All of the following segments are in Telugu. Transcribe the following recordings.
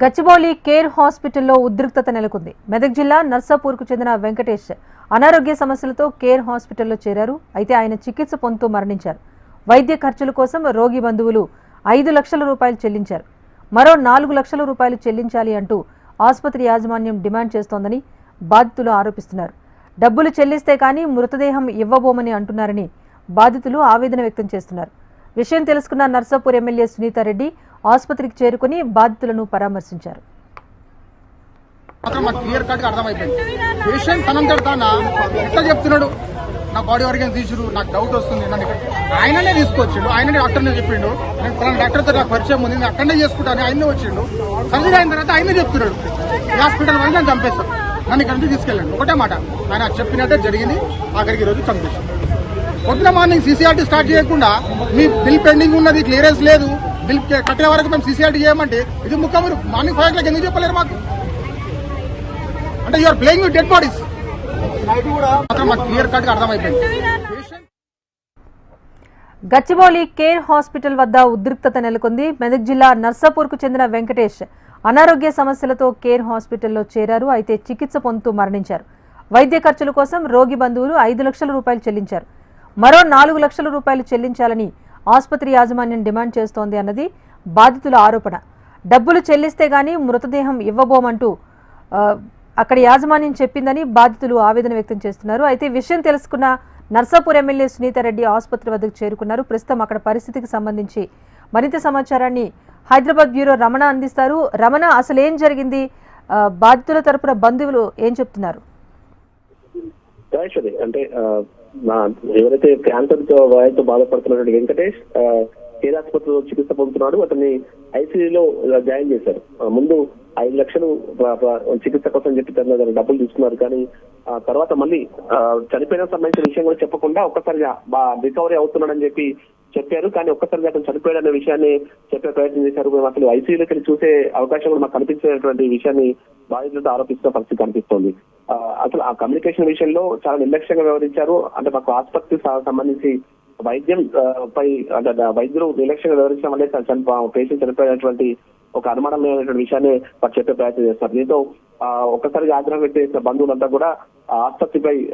గచ్చిబౌలి కేర్ హాస్పిటల్లో ఉద్రిక్తత నెలకొంది. మెదక్ జిల్లా నర్సాపూర్కు చెందిన వెంకటేష్ అనారోగ్య సమస్యలతో కేర్ హాస్పిటల్లో చేరారు. అయితే ఆయన చికిత్స పొందుతూ మరణించారు. వైద్య ఖర్చుల కోసం రోగి బంధువులు ఐదు లక్షల రూపాయలు చెల్లించారు. మరో నాలుగు లక్షల రూపాయలు చెల్లించాలి అంటూ ఆసుపత్రి యాజమాన్యం డిమాండ్ చేస్తోందని బాధితులు ఆరోపిస్తున్నారు. డబ్బులు చెల్లిస్తే కానీ మృతదేహం ఇవ్వబోమని అంటున్నారని బాధితులు ఆవేదన వ్యక్తం చేస్తున్నారు. విషయం తెలుసుకున్న నర్సాపూర్ ఎమ్మెల్యే సునీతారెడ్డి ఆసుపత్రికి చేరుకుని బాధితులను పరామర్శించారు. మాత్రం మాకు క్లియర్ కట్ అర్థమైపోయింది. పేషెంట్ తాన ఎట్లా చెప్తున్నాడు? నా బాడీ ఆర్గన్స్ తీసుడు నాకు డౌట్ వస్తుంది నన్ను ఇక్కడ ఆయననే తీసుకొచ్చిండు ఆయననే డాక్టర్నే చెప్పిండు. నేను ఫలానా డాక్టర్తో నాకు పరిచయం ఉంది నేను అక్కడనే చేసుకుంటాను ఆయనే వచ్చిండు. సర్జరీ అయిన తర్వాత ఆయనే చెప్తున్నాడు. ఈ హాస్పిటల్ వల్ల నేను చంపేస్తాం. నన్ను ఇక్కడ నుంచి తీసుకెళ్ళండి. ఒకటే మాట. ఆయన చెప్పినట్టే జరిగింది. ఆఖరికి రోజు చంపేస్తాను పొద్దున మార్నింగ్ సీసీఆర్టీ స్టార్ట్ చేయకుండా మీ బిల్ పెండింగ్ ఉన్నది క్లియరెన్స్ లేదు బిల్ కట్టే వరకు మేము సీసీఆర్టీ చేయమంటే ఇది ముఖ్యం మీరు మార్నింగ్ ఫైవ్ ఓ ఎందుకు చెప్పలేరు మాకు? అంటే you're playing with dead bodies మాకు క్లియర్ కట్ అర్థమైపోయింది. గచ్చిబౌలి కేర్ హాస్పిటల్ వద్ద ఉద్రిక్తత నెలకొంది. మెదక్ జిల్లా నర్సాపూర్కు చెందిన వెంకటేష్ అనారోగ్య సమస్యలతో కేర్ హాస్పిటల్లో చేరారు. అయితే చికిత్స పొందుతూ మరణించారు. వైద్య ఖర్చుల కోసం రోగి బంధువులు ఐదు లక్షల రూపాయలు చెల్లించారు. మరో నాలుగు లక్షల రూపాయలు చెల్లించాలని ఆసుపత్రి యాజమాన్యం డిమాండ్ చేస్తోంది అన్నది బాధితుల ఆరోపణ. డబ్బులు చెల్లిస్తే గానీ మృతదేహం ఇవ్వబోమంటూ అక్కడ యాజమాన్యం చెప్పిందని బాధితులు ఆవేదన వ్యక్తం చేస్తున్నారు. అయితే విషయం తెలుసుకున్న నర్సాపూర్ ఎమ్మెల్యే సునీతారెడ్డి ఆసుపత్రి వద్దకు చేరుకున్నారు. ప్రస్తుతం అక్కడ పరిస్థితికి సంబంధించి మరింత సమాచారాన్ని హైదరాబాద్ బ్యూరో రమణ అందిస్తారు. రమణ అసలు ఏం జరిగింది బాధితుల తరపున బంధువులు ఏం చెప్తున్నారు? అంటే నా ఎవరైతే క్యాన్సర్తో వారితో బాధపడుతున్నటువంటి వెంకటేష్ ఆ, కేర్ ఆసుపత్రిలో చికిత్స పొందుతున్నాడు. అతన్ని ఐసీయూలో జాయిన్ చేశారు. ముందు ఐదు లక్షలు చికిత్స కోసం చెప్పి తన డబ్బులు తీసుకున్నారు. కానీ ఆ తర్వాత మళ్ళీ చనిపోయిన సంబంధించిన విషయం కూడా చెప్పకుండా ఒక్కసారిగా రికవరీ అవుతున్నాడని చెప్పి చెప్పారు. కానీ ఒక్కసారిగా అతను చనిపోయాడనే విషయాన్ని చెప్పే ప్రయత్నం చేశారు. మేము అసలు ఐసీయూలోకి చూసే అవకాశం కూడా మాకు కనిపించినటువంటి విషయాన్ని బాధితులతో ఆరోపిస్తున్న పరిస్థితి కనిపిస్తోంది. అసలు ఆ కమ్యూనికేషన్ విషయంలో చాలా నిర్లక్ష్యంగా వ్యవహరించారు. అంటే మాకు ఆసుపత్రి సంబంధించి వైద్యం పై అంటే వైద్యులు నిర్లక్ష్యంగా వ్యవహరించడం అనేది చనిపో పేషెంట్ చనిపోయినటువంటి ఒక అనుమానమైనటువంటి విషయాన్ని వారు చెప్పే ప్రయత్నం చేస్తారు. దీంతో ఆ, ఒక్కసారిగా ఆగ్రహం పెట్టేసిన బంధువులంతా కూడా ఆ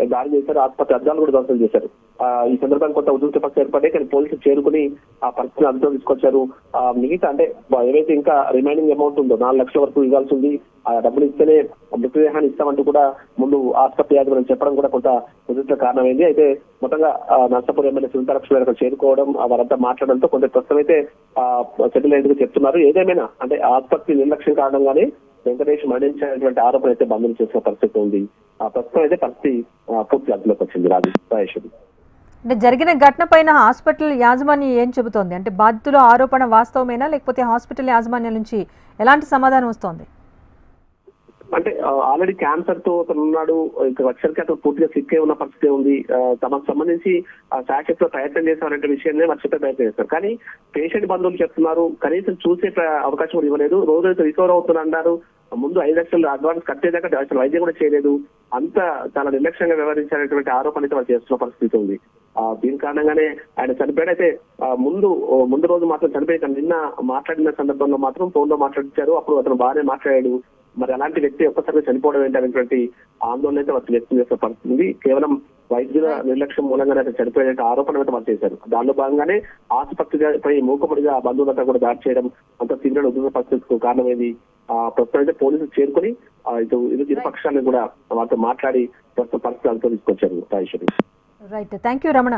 దాడి చేశారు ఆసుపత్రి అద్దాలు కూడా ధ్వంసం చేశారు. ఆ, ఈ సందర్భంగా కొంత ఉద్రిక్త పరిస్థితి ఏర్పడే కానీ పోలీసులు చేరుకుని ఆ పరిస్థితిని అర్థం తీసుకొచ్చారు. ఆ, మిగతా అంటే ఏవైతే ఇంకా రిమైనింగ్ అమౌంట్ ఉందో నాలుగు లక్షల వరకు ఇవ్వాల్సి ఉంది. ఆ డబ్బులు ఇస్తేనే మృతదేహాన్ని ఇస్తామంటూ కూడా ముందు ఆసుపత్రి యాజమాన్యం చెప్పడం కూడా కొంత ఉద్రిక్త కారణమైంది. అయితే మొత్తంగా ఆ, ఎమ్మెల్యే సునీతాలక్ష్మి గారు చేరుకోవడం వారంతా మాట్లాడడంతో కొంత ప్రస్తుతం అయితే సెటిల్ అయ్యేందుకు చెప్తున్నారు. ఏదేమైనా అంటే ఆసుపత్రి నిర్లక్ష్యం కారణంగానే వెంకటేష్ మరణించినటువంటి ఆరోపణ అయితే బంధువులు చేసిన పరిస్థితి ఉంది. ఆ ప్రస్తుతం అయితే పరిస్థితి పూర్తి అదుపులోకి వచ్చింది. రాజు అంటే జరిగిన ఘటన పైన హాస్పిటల్ యాజమాన్యం ఏం చెబుతోంది? అంటే బాధితుల ఆరోపణ వాస్తవమేనా? లేకపోతే హాస్పిటల్ యాజమాన్యం నుంచి ఎలాంటి సమాధానం వస్తోంది? అంటే ఆల్రెడీ క్యాన్సర్తో అతను ఉన్నాడు. ఇంకా వచ్చరికి అతను పూర్తిగా సిక్ అయి ఉన్న పరిస్థితి ఉంది. తమకు సంబంధించి సాక్షిప్లో ప్రయత్నం చేశారనే విషయాన్ని మర్చిపోయే ప్రయత్నం చేస్తారు. కానీ పేషెంట్ బంధువులు చెప్తున్నారు కనీసం చూసే అవకాశం కూడా ఇవ్వలేదు. రోజు రికవర్ అవుతున్నా అన్నారు. ముందు ఐదు లక్షలు అడ్వాన్స్ కట్టేదాకా అసలు వైద్యం కూడా చేయలేదు. అంత చాలా నిర్లక్ష్యంగా వ్యవహరించాలనేటువంటి ఆరోపణ అయితే వాళ్ళు చేస్తున్న పరిస్థితి ఉంది. ఆ, దీని కారణంగానే ఆయన చనిపోయాడైతే ముందు ముందు రోజు మాత్రం చనిపోయి నిన్న మాట్లాడిన సందర్భంలో మాత్రం ఫోన్లో మాట్లాడించారు. అప్పుడు అతను బాగానే మాట్లాడాడు. మరి అలాంటి వ్యక్తి ఒక్కసారి చనిపోవడం ఏంటనేటువంటి ఆందోళన అయితే వాళ్ళు వ్యక్తం చేసిన పరిస్థితి కేవలం వైద్యుల నిర్లక్ష్యం మూలంగానే అతను చనిపోయిన ఆరోపణ అయితే వాళ్ళు చేశారు. దానిలో భాగంగానే ఆసుపత్రిపై మూకముడిగా బంధువులంతా కూడా దాడి చేయడం అంత తీవ్ర ఉద్యోగ పరిస్థితికి కారణమైంది ఆ ప్రస్తుతం అయితే పోలీసులు చేరుకుని ఇటు ఇరు పక్షాలను కూడా వారితో మాట్లాడి ప్రస్తుత పరిస్థితులతో తీసుకొచ్చారు రైట్ థ్యాంక్ యూ రమణ.